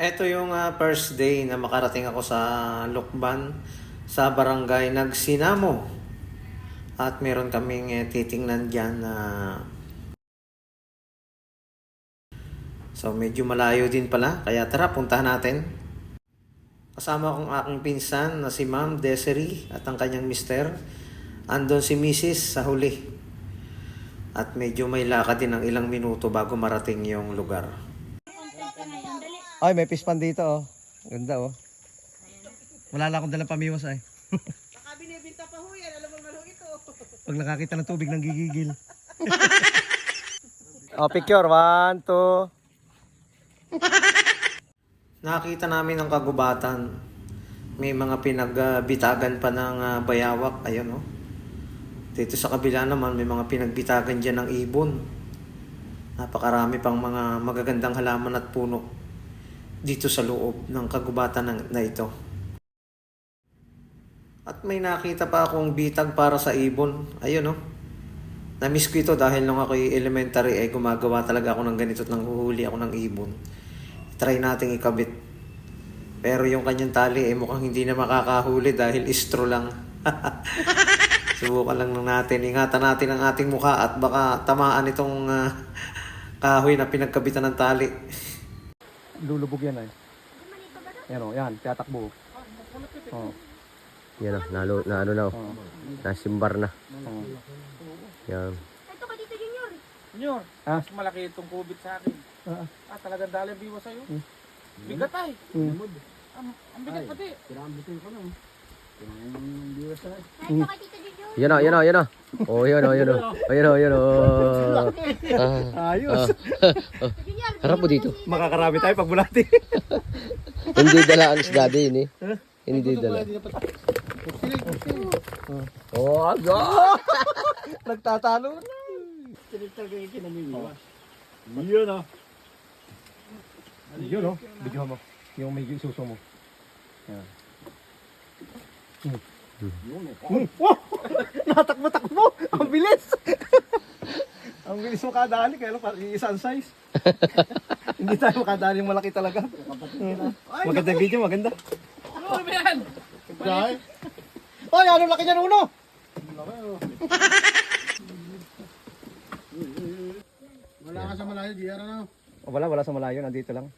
Ito yung ah, first day na makarating ako sa Lukban sa barangay Nagsinamo. At meron kaming eh, titingnan dyan na So medyo malayo din pala, kaya tara puntahan natin. Kasama kong aking pinsan na si Ma'am Desiree at ang kanyang mister. Andon si Mrs. sa huli. At medyo may lakad din ng ilang minuto bago marating yung lugar. Ay, may pispan dito oh. Ganda oh. Wala lang akong dalang pamiwas ay. Baka binibinta pa ho yan. Alam mo ho ito. Pag nakakita ng tubig nang gigigil. oh, picture. One, two. Nakita namin ang kagubatan. May mga pinagbitagan pa ng ah, bayawak. Ayun oh. Dito sa kabila naman may mga pinagbitagan dyan ng ibon. Napakarami pang mga magagandang halaman at puno dito sa loob ng kagubatan ng, na ito. At may nakita pa akong bitag para sa ibon. Ayun oh. Na-miss ko ito dahil nung ako elementary ay gumagawa talaga ako ng ganito at nanghuhuli ako ng ibon. Try nating ikabit. Pero yung kanyang tali ay mukhang hindi na makakahuli dahil istro lang. Subukan lang natin. Ingatan natin ang ating mukha at baka tamaan itong ah, kahoy na pinagkabitan ng tali. Lulubog yan ay. Yan o, yan, tatakbo. Oh, Yan na, nalo, na ano na, oh. oh, nasimbar na. oh. Yan. Ito ka dito, Junior. Junior, Ah? mas malaki itong kubit sa akin. Ah. Ah, talagang dali ang biwa sa'yo. Hmm. Bigat ay. Hmm. Ang, ang bigat pati. Ay, ito ka dito, Junior. Yan na, yan na, yan na. Oh, yan oh, yan oh. Oh, yan oh, yan oh. Ah, Ayos. Junior, harap mo dito. Makakarami tayo pag bulati. Hindi dala ang isda din eh. Hindi dala. Oh, aga! Nagtatalo na. Yun o. Yun o. Bidyo mo. Yung may suso mo. Yan. Hmm. Hmm. Wow! Natakbo-takbo! Ang bilis! Ang bilis mo kadali, kaya lang parang isang size. Hindi tayo makadali malaki talaga. Maganda yung video, maganda. Ano ba yan? Ay, ano laki niyan uno? Wala ka sa malayo, di ara na. Oh, wala, wala sa malayo, nandito lang.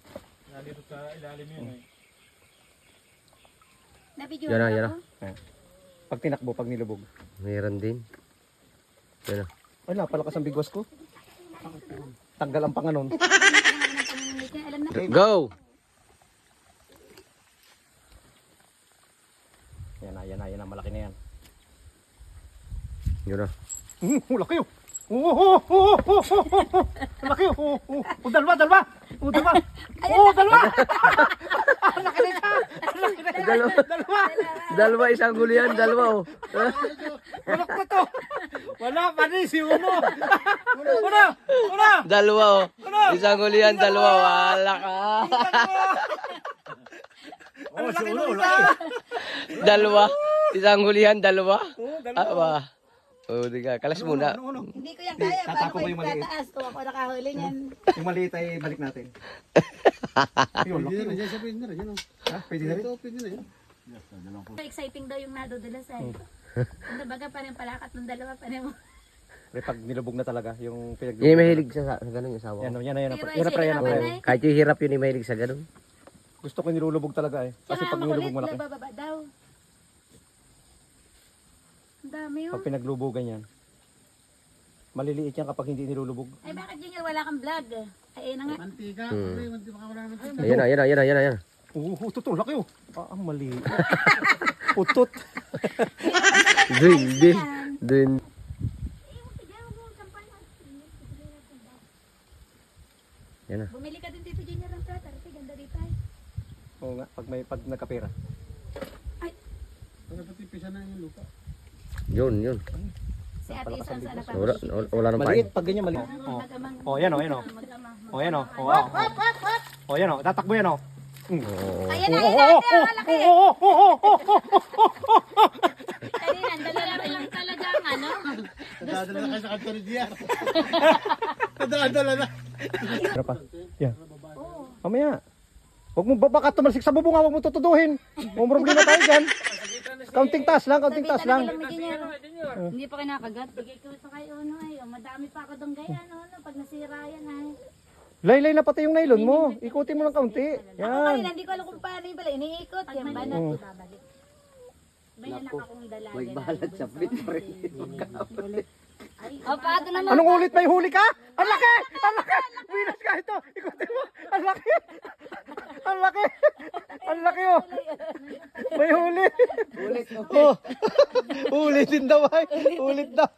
Nandito sa ilalim yun eh. Yan na, yan na. Pag tinakbo, pag nilubog. Mayroon din. Yan na. Ay, napalakas ang bigwas ko. Tanggal ang panganon. Go! Yan na, yan na, yan na, malaki na yan. Yun na. Hmm, laki oh. Oo, oo, oo, oo, oo. Laki oh. Oo, oo. Oh, dalawa, dalawa. Oh, dalawa. Oh, dalawa. Ang laki na siya. Ang laki na siya. Dalawa. Dalawa. Dalawa, isang gulian, dalawa oh. Walak na to. Wala, panis yung uno. Una, una. Dalawa oh. Isang gulian, dalawa. Wala ka. Laki ng isa. Dalawa. Isang gulian, dalawa. Oo, dalawa. Ba? Oh, di ka. Kalas muna. Ano, ano? Hindi ko yan kaya. Tatako Paano ko ko yung maliit. itataas kung ako nakahuli niyan? Yung maliit ay balik natin. Yun, laki. Pwede na, dyan siya pwede na rin. Yan o. Ha, pwede na rin. Ito, pwede na yan. Exciting daw yung nadodala sa iyo. Ano baga pa rin palakat ng dalawa pa rin mo. Pag nilubog na talaga, yung pinag Yan yung mahilig sa, sa ganun yung asawa Yan, ko. o, yan, yan, yan, Pero yan, yan, eh. Kahit yung hirap yun yung mahilig sa ganun. Gusto ko nilulubog talaga eh. Kasi Tsaka pag makulit, nilubog malaki. bababa daw. Ang dami oh. Pag pinaglubugan yan, maliliit yan kapag hindi nilulubog. Ay bakit Junior wala kang vlog? Ay na nga. Mantika. Hmm. Pre, mantika baka wala naman tayo. Ayan na, ayan na, ayan na, ayan na. Oo, uh, totoo, laki oh. Ah, ang mali. Putot. Dun, din. Dun. Yan na. Bumili ka din dito Junior ng platter. Kasi ganda dito ay. Oo nga, pag may pag nagkapera. Para pati pisa na yung lupa. Yun, yun. Si Ate Isan pa. Wala, wala, wala nang Maliit, pain. pag ganyan maliit. Oh, oh yan oh, yan oh. Magama. Oh, yan oh. Oh, oh, oh. oh yan oh, tatakbo yan oh. Oo. Ayan na, Oh, ayan na, oh, ate, ang laki. oh, oh, oh, oh, oh. Kanina, dalawa lang talaga ang ano. Nadadala na kayo sa kanto ni Diar. Nadadala na. Tara pa. Yan. Mamaya. Huwag mo baka tumalsik sa bubunga, huwag mo tutuduhin. Huwag problema tayo dyan. Counting task lang, counting task lang. Hindi pa kinakagat. Bigay ko sa kayo ano ay. oh, Madami pa ako doon gaya ano, ano pag nasira yan ay. Laylay na pati yung nylon mo. Ikutin mo ng kaunti. Ako Yan. kanina hindi ko alam kung paano yung pala. Iniikot. Yan ba na Oo. ibabalik. May anak akong dalaga. May balat sa pit pa rin. O paano naman? Anong ulit may huli ka? Ang laki! Ang laki! Winas ka ito! Ikutin mo! Ang laki! Ang laki! Ang laki oh! May huli! Ulit oh. Ulit din daw ay! Ulit daw!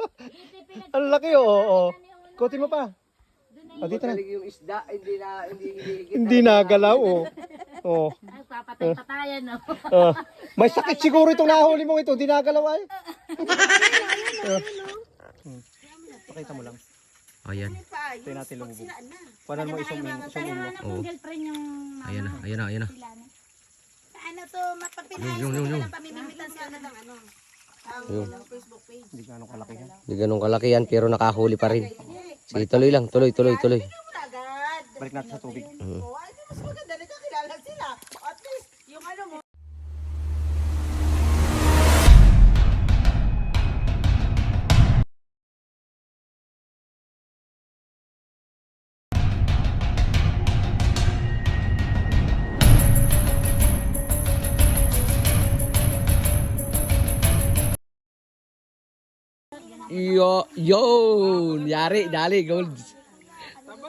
Ang laki oh! oh, oh. Ikutin mo pa! Ah, dito na. yung isda, hindi na, hindi hinihigit. Hindi nagalaw oh. Oh. Ay, papatay-patayan no. oh. May sakit siguro itong nahuli mo ito. Hindi nagalaw ay. Hmm. Pakita mo lang. Ayan. Tayo natin lumubog. Paano mo isang? Isang mo. Hanap ng girlfriend yung mama Ayan na, ayan na, ayan na. sila na. Ano to, mapapinayos Yung, yung, yung. ng pamimimitan sa ano ng ano. Yung. Ang Facebook page. Hindi gaano kalaki yan. Hindi ganun kalaki yan, pero nakahuli pa rin. Sige, tuloy lang, tuloy, tuloy, tuloy. Wala agad. Balik natin sa tubig. Oh, ay, mas maganda nagkakilala sila. At least, yung ano mo. Yo, yun! Yari, dali, gold.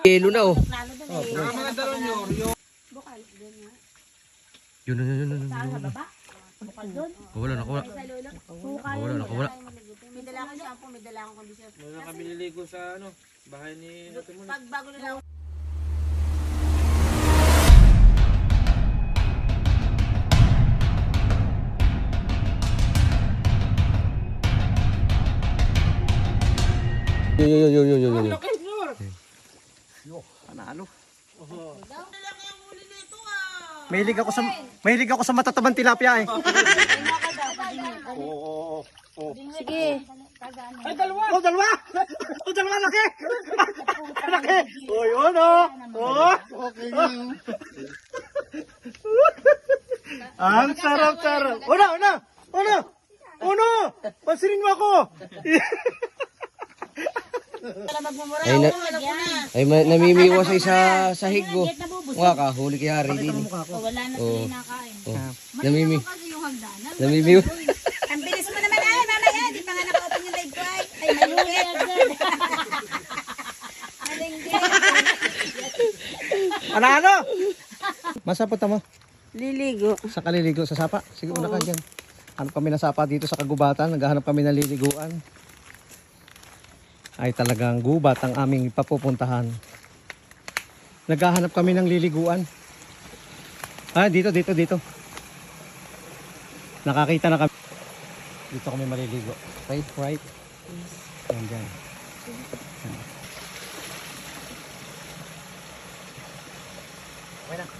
Kilo na oh. Yun, yun, yun, yun, yun, yun. Wala, nakawala. Nakawala, nakawala. May dala akong shampoo, may dala akong conditioner. Meron kami nililigo sa ano, bahay ni. Pag bago na lang. Yun, yun, yun, yun, yun, yun, yun. Panalo. Ah. Mahilig ako sa mahilig ako sa matatabang tilapia eh. Oo, oo, oo. Sige. Oh, dalawa! Oh, dalawa laki! laki! Oh, yun oh! Oh! Okay na yun. Ang sarap-sarap! Una, una! Una! Uno! Pansinin mo ako! Ay, na, ay ma- namimiwas ay sa sahig ko. Nga ka, huli kay Hari din. O, wala na Oo. sila nakain. Oh. Namimi, hagdanan. namimiwas. Ang bilis mo naman ay, mamaya. Di pa nga naka-open yung live ko ay. Ay. Alingge. Ano, ano? Masapot mo? Liligo. Sa kaliligo, sa sapa. Sige, una ka dyan. Hanap kami ng sapa dito sa kagubatan. Naghahanap kami ng liliguan. Ay talagang gubat ang aming papupuntahan. Naghahanap kami ng liliguan. Ah, dito, dito, dito. Nakakita na kami. Dito kami maliligo. Right, right. Yan, dyan. Yan. Okay na.